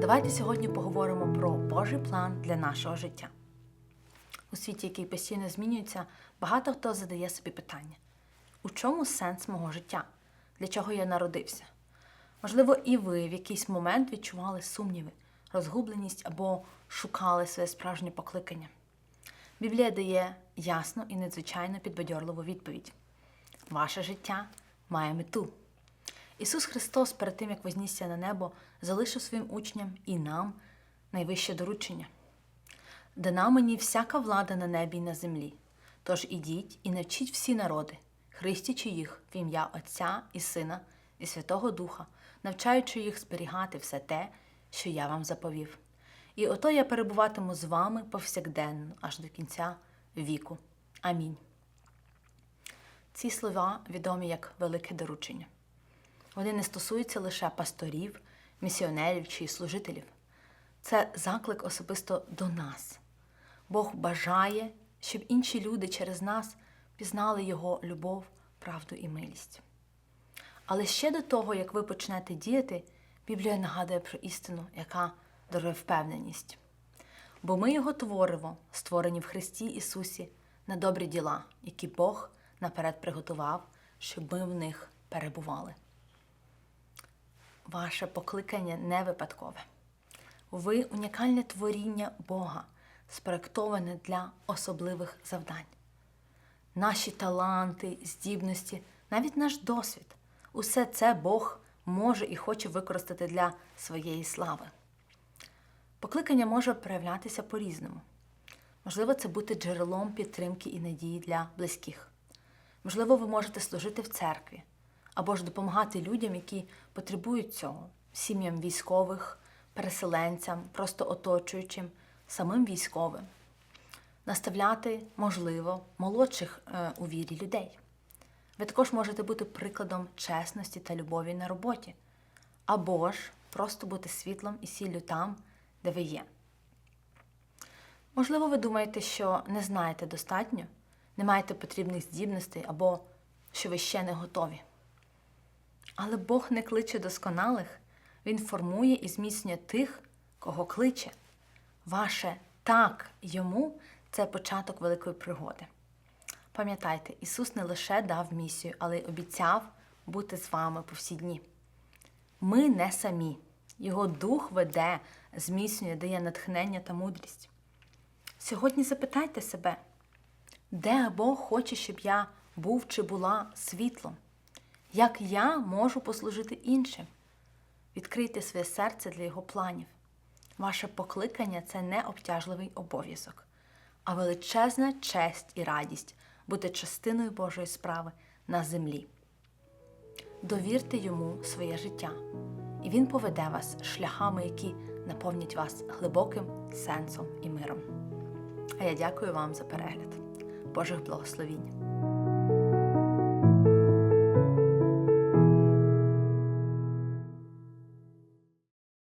Давайте сьогодні поговоримо про Божий план для нашого життя. У світі, який постійно змінюється, багато хто задає собі питання: у чому сенс мого життя? Для чого я народився? Можливо, і ви в якийсь момент відчували сумніви, розгубленість або шукали своє справжнє покликання. Біблія дає ясну і надзвичайно підбадьорливу відповідь: Ваше життя має мету. Ісус Христос, перед тим, як вознісся на небо, залишив своїм учням і нам найвище доручення. Дана мені всяка влада на небі і на землі. Тож ідіть і навчіть всі народи, хрестячи їх в ім'я Отця і Сина і Святого Духа, навчаючи їх зберігати все те, що я вам заповів. І ото я перебуватиму з вами повсякденно, аж до кінця віку. Амінь. Ці слова відомі як велике доручення. Вони не стосуються лише пасторів, місіонерів чи служителів. Це заклик особисто до нас. Бог бажає, щоб інші люди через нас пізнали Його любов, правду і милість. Але ще до того, як ви почнете діяти, Біблія нагадує про істину, яка дарує впевненість. Бо ми його творимо, створені в Христі Ісусі на добрі діла, які Бог наперед приготував, щоб ми в них перебували. Ваше покликання не випадкове. Ви унікальне творіння Бога, спроектоване для особливих завдань. Наші таланти, здібності, навіть наш досвід усе це Бог може і хоче використати для своєї слави. Покликання може проявлятися по-різному. Можливо, це бути джерелом підтримки і надії для близьких. Можливо, ви можете служити в церкві або ж допомагати людям, які потребують цього, сім'ям військових, переселенцям, просто оточуючим, самим військовим, наставляти, можливо, молодших е, у вірі людей. Ви також можете бути прикладом чесності та любові на роботі, або ж просто бути світлом і сіллю там, де ви є. Можливо, ви думаєте, що не знаєте достатньо, не маєте потрібних здібностей або що ви ще не готові. Але Бог не кличе досконалих, Він формує і зміцнює тих, кого кличе. Ваше так йому це початок великої пригоди. Пам'ятайте, Ісус не лише дав місію, але й обіцяв бути з вами по всі дні. Ми не самі. Його дух веде, зміцнює, дає натхнення та мудрість. Сьогодні запитайте себе, де Бог хоче, щоб я був чи була світлом? Як я можу послужити іншим? Відкрийте своє серце для його планів. Ваше покликання це не обтяжливий обов'язок, а величезна честь і радість бути частиною Божої справи на землі. Довірте йому своє життя, і він поведе вас шляхами, які наповнять вас глибоким сенсом і миром. А я дякую вам за перегляд. Божих благословінь!